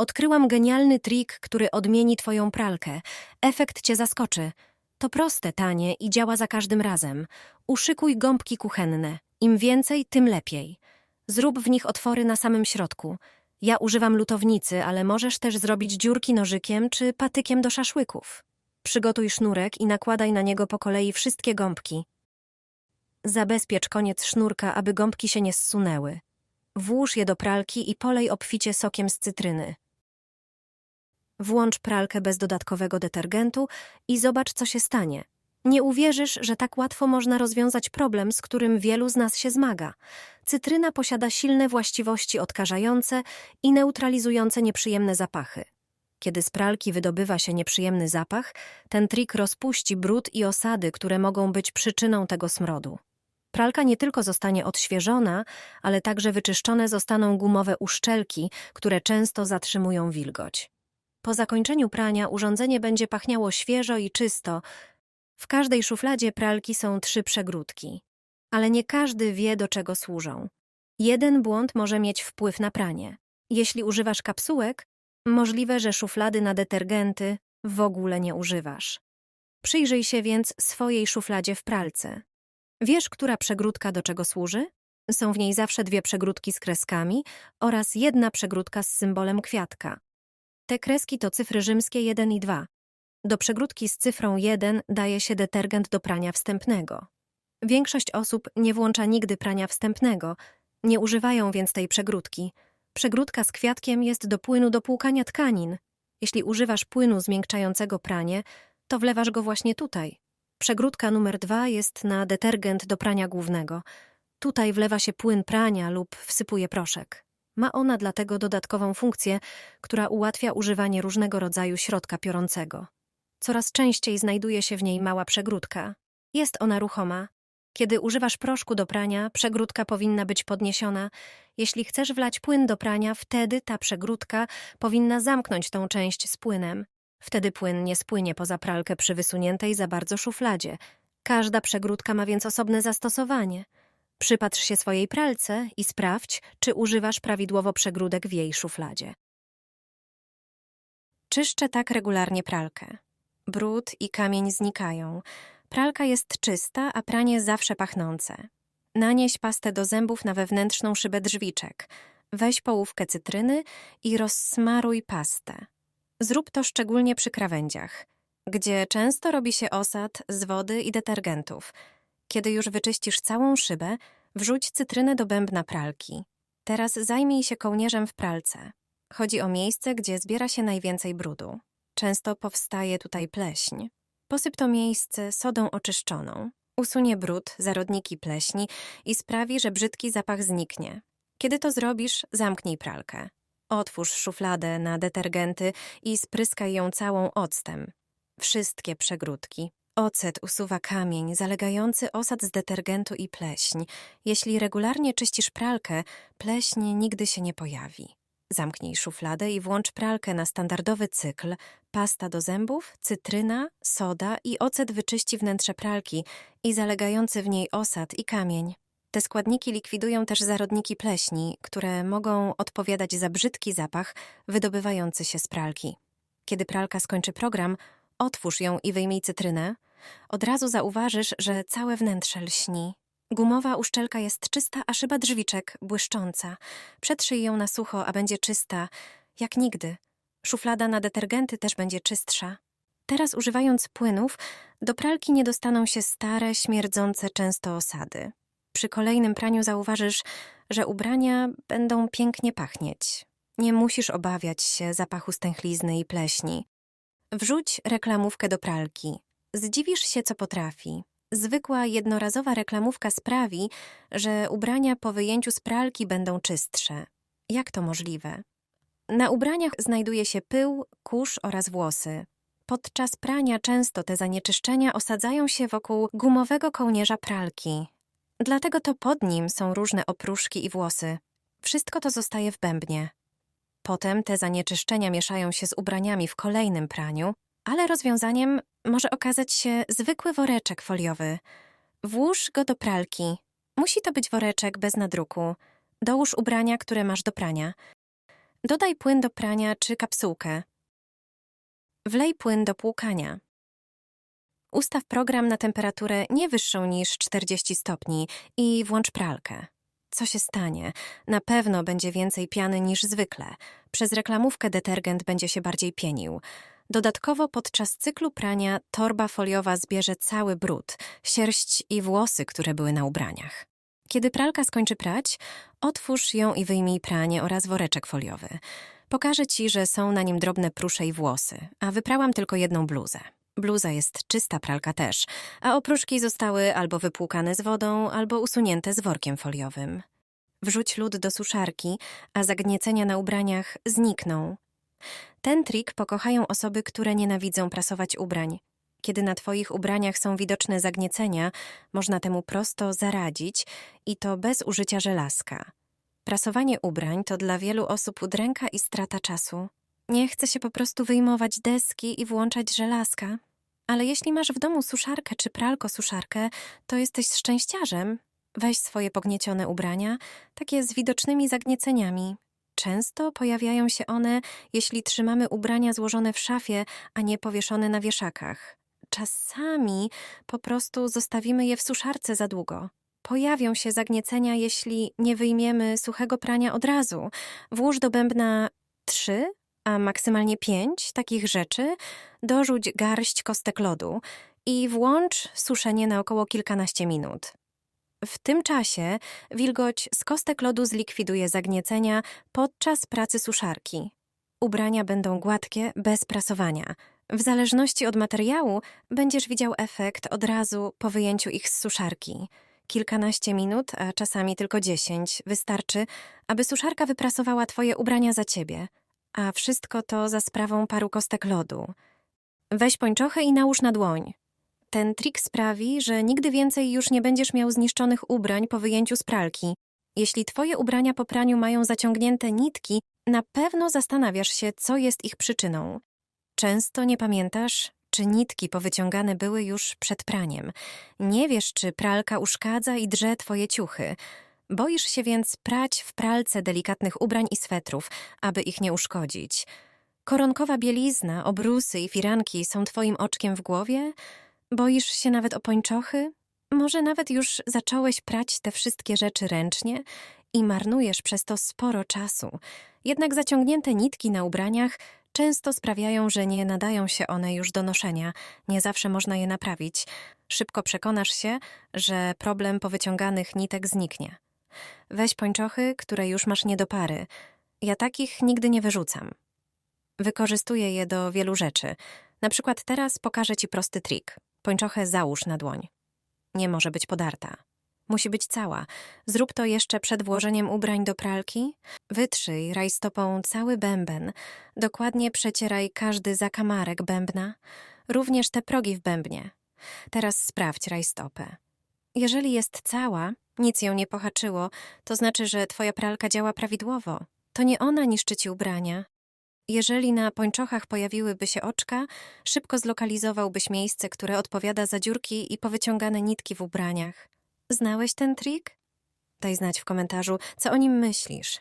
Odkryłam genialny trik, który odmieni twoją pralkę. Efekt cię zaskoczy. To proste, tanie i działa za każdym razem. Uszykuj gąbki kuchenne. Im więcej, tym lepiej. Zrób w nich otwory na samym środku. Ja używam lutownicy, ale możesz też zrobić dziurki nożykiem czy patykiem do szaszłyków. Przygotuj sznurek i nakładaj na niego po kolei wszystkie gąbki. Zabezpiecz koniec sznurka, aby gąbki się nie zsunęły. Włóż je do pralki i polej obficie sokiem z cytryny. Włącz pralkę bez dodatkowego detergentu i zobacz, co się stanie. Nie uwierzysz, że tak łatwo można rozwiązać problem, z którym wielu z nas się zmaga. Cytryna posiada silne właściwości odkażające i neutralizujące nieprzyjemne zapachy. Kiedy z pralki wydobywa się nieprzyjemny zapach, ten trik rozpuści brud i osady, które mogą być przyczyną tego smrodu. Pralka nie tylko zostanie odświeżona, ale także wyczyszczone zostaną gumowe uszczelki, które często zatrzymują wilgoć. Po zakończeniu prania urządzenie będzie pachniało świeżo i czysto. W każdej szufladzie pralki są trzy przegródki, ale nie każdy wie, do czego służą. Jeden błąd może mieć wpływ na pranie. Jeśli używasz kapsułek, możliwe, że szuflady na detergenty w ogóle nie używasz. Przyjrzyj się więc swojej szufladzie w pralce. Wiesz, która przegródka do czego służy? Są w niej zawsze dwie przegródki z kreskami oraz jedna przegródka z symbolem kwiatka. Te kreski to cyfry rzymskie 1 i 2. Do przegródki z cyfrą 1 daje się detergent do prania wstępnego. Większość osób nie włącza nigdy prania wstępnego, nie używają więc tej przegródki. Przegródka z kwiatkiem jest do płynu do płukania tkanin. Jeśli używasz płynu zmiękczającego pranie, to wlewasz go właśnie tutaj. Przegródka numer 2 jest na detergent do prania głównego. Tutaj wlewa się płyn prania lub wsypuje proszek. Ma ona dlatego dodatkową funkcję, która ułatwia używanie różnego rodzaju środka piorącego. Coraz częściej znajduje się w niej mała przegródka. Jest ona ruchoma. Kiedy używasz proszku do prania, przegródka powinna być podniesiona. Jeśli chcesz wlać płyn do prania, wtedy ta przegródka powinna zamknąć tą część z płynem. Wtedy płyn nie spłynie poza pralkę przy wysuniętej za bardzo szufladzie. Każda przegródka ma więc osobne zastosowanie. Przypatrz się swojej pralce i sprawdź, czy używasz prawidłowo przegródek w jej szufladzie. Czyszczę tak regularnie pralkę. Brud i kamień znikają. Pralka jest czysta, a pranie zawsze pachnące. Nanieś pastę do zębów na wewnętrzną szybę drzwiczek. Weź połówkę cytryny i rozsmaruj pastę. Zrób to szczególnie przy krawędziach, gdzie często robi się osad z wody i detergentów. Kiedy już wyczyścisz całą szybę, wrzuć cytrynę do bębna pralki. Teraz zajmij się kołnierzem w pralce. Chodzi o miejsce, gdzie zbiera się najwięcej brudu. Często powstaje tutaj pleśń. Posyp to miejsce sodą oczyszczoną. Usunie brud, zarodniki pleśni i sprawi, że brzydki zapach zniknie. Kiedy to zrobisz, zamknij pralkę. Otwórz szufladę na detergenty i spryskaj ją całą octem. Wszystkie przegródki. Ocet usuwa kamień zalegający osad z detergentu i pleśń. Jeśli regularnie czyścisz pralkę, pleśń nigdy się nie pojawi. Zamknij szufladę i włącz pralkę na standardowy cykl. Pasta do zębów, cytryna, soda i ocet wyczyści wnętrze pralki i zalegający w niej osad i kamień. Te składniki likwidują też zarodniki pleśni, które mogą odpowiadać za brzydki zapach wydobywający się z pralki. Kiedy pralka skończy program, otwórz ją i wyjmij cytrynę. Od razu zauważysz, że całe wnętrze lśni. Gumowa uszczelka jest czysta, a szyba drzwiczek błyszcząca. Przetrzyj ją na sucho, a będzie czysta, jak nigdy. Szuflada na detergenty też będzie czystsza. Teraz używając płynów, do pralki nie dostaną się stare, śmierdzące często osady. Przy kolejnym praniu zauważysz, że ubrania będą pięknie pachnieć. Nie musisz obawiać się zapachu stęchlizny i pleśni. Wrzuć reklamówkę do pralki. Zdziwisz się, co potrafi. Zwykła jednorazowa reklamówka sprawi, że ubrania po wyjęciu z pralki będą czystsze. Jak to możliwe? Na ubraniach znajduje się pył, kurz oraz włosy. Podczas prania często te zanieczyszczenia osadzają się wokół gumowego kołnierza pralki. Dlatego to pod nim są różne opróżki i włosy. Wszystko to zostaje w bębnie. Potem te zanieczyszczenia mieszają się z ubraniami w kolejnym praniu, ale rozwiązaniem może okazać się zwykły woreczek foliowy. Włóż go do pralki. Musi to być woreczek bez nadruku. Dołóż ubrania, które masz do prania. Dodaj płyn do prania czy kapsułkę. Wlej płyn do płukania. Ustaw program na temperaturę nie wyższą niż 40 stopni i włącz pralkę. Co się stanie? Na pewno będzie więcej piany niż zwykle. Przez reklamówkę detergent będzie się bardziej pienił. Dodatkowo podczas cyklu prania torba foliowa zbierze cały brud, sierść i włosy, które były na ubraniach. Kiedy pralka skończy prać, otwórz ją i wyjmij pranie oraz woreczek foliowy. Pokażę ci, że są na nim drobne prusze i włosy, a wyprałam tylko jedną bluzę. Bluza jest czysta, pralka też, a oprószki zostały albo wypłukane z wodą, albo usunięte z workiem foliowym. Wrzuć lód do suszarki, a zagniecenia na ubraniach znikną. Ten trik pokochają osoby, które nienawidzą prasować ubrań. Kiedy na Twoich ubraniach są widoczne zagniecenia, można temu prosto zaradzić i to bez użycia żelazka. Prasowanie ubrań to dla wielu osób udręka i strata czasu. Nie chce się po prostu wyjmować deski i włączać żelazka. Ale jeśli masz w domu suszarkę czy pralko-suszarkę, to jesteś szczęściarzem. Weź swoje pogniecione ubrania, takie z widocznymi zagnieceniami. Często pojawiają się one, jeśli trzymamy ubrania złożone w szafie, a nie powieszone na wieszakach. Czasami po prostu zostawimy je w suszarce za długo. Pojawią się zagniecenia, jeśli nie wyjmiemy suchego prania od razu. Włóż do bębna trzy, a maksymalnie pięć takich rzeczy, dorzuć garść kostek lodu i włącz suszenie na około kilkanaście minut. W tym czasie wilgoć z kostek lodu zlikwiduje zagniecenia podczas pracy suszarki. Ubrania będą gładkie, bez prasowania. W zależności od materiału będziesz widział efekt od razu po wyjęciu ich z suszarki. Kilkanaście minut, a czasami tylko dziesięć, wystarczy, aby suszarka wyprasowała twoje ubrania za ciebie, a wszystko to za sprawą paru kostek lodu. Weź pończochę i nałóż na dłoń. Ten trik sprawi, że nigdy więcej już nie będziesz miał zniszczonych ubrań po wyjęciu z pralki. Jeśli twoje ubrania po praniu mają zaciągnięte nitki, na pewno zastanawiasz się, co jest ich przyczyną. Często nie pamiętasz, czy nitki powyciągane były już przed praniem. Nie wiesz, czy pralka uszkadza i drze twoje ciuchy. Boisz się więc prać w pralce delikatnych ubrań i swetrów, aby ich nie uszkodzić. Koronkowa bielizna, obrusy i firanki są twoim oczkiem w głowie? Boisz się nawet o pończochy? Może nawet już zacząłeś prać te wszystkie rzeczy ręcznie i marnujesz przez to sporo czasu. Jednak zaciągnięte nitki na ubraniach często sprawiają, że nie nadają się one już do noszenia. Nie zawsze można je naprawić. Szybko przekonasz się, że problem powyciąganych nitek zniknie. Weź pończochy, które już masz nie do pary. Ja takich nigdy nie wyrzucam. Wykorzystuję je do wielu rzeczy. Na przykład teraz pokażę ci prosty trik. Pończochę załóż na dłoń. Nie może być podarta. Musi być cała. Zrób to jeszcze przed włożeniem ubrań do pralki. Wytrzyj rajstopą cały bęben. Dokładnie przecieraj każdy zakamarek bębna, również te progi w bębnie. Teraz sprawdź rajstopę. Jeżeli jest cała, nic ją nie pohaczyło, to znaczy, że twoja pralka działa prawidłowo. To nie ona niszczy ci ubrania. Jeżeli na pończochach pojawiłyby się oczka, szybko zlokalizowałbyś miejsce, które odpowiada za dziurki i powyciągane nitki w ubraniach. Znałeś ten trik? Daj znać w komentarzu, co o nim myślisz.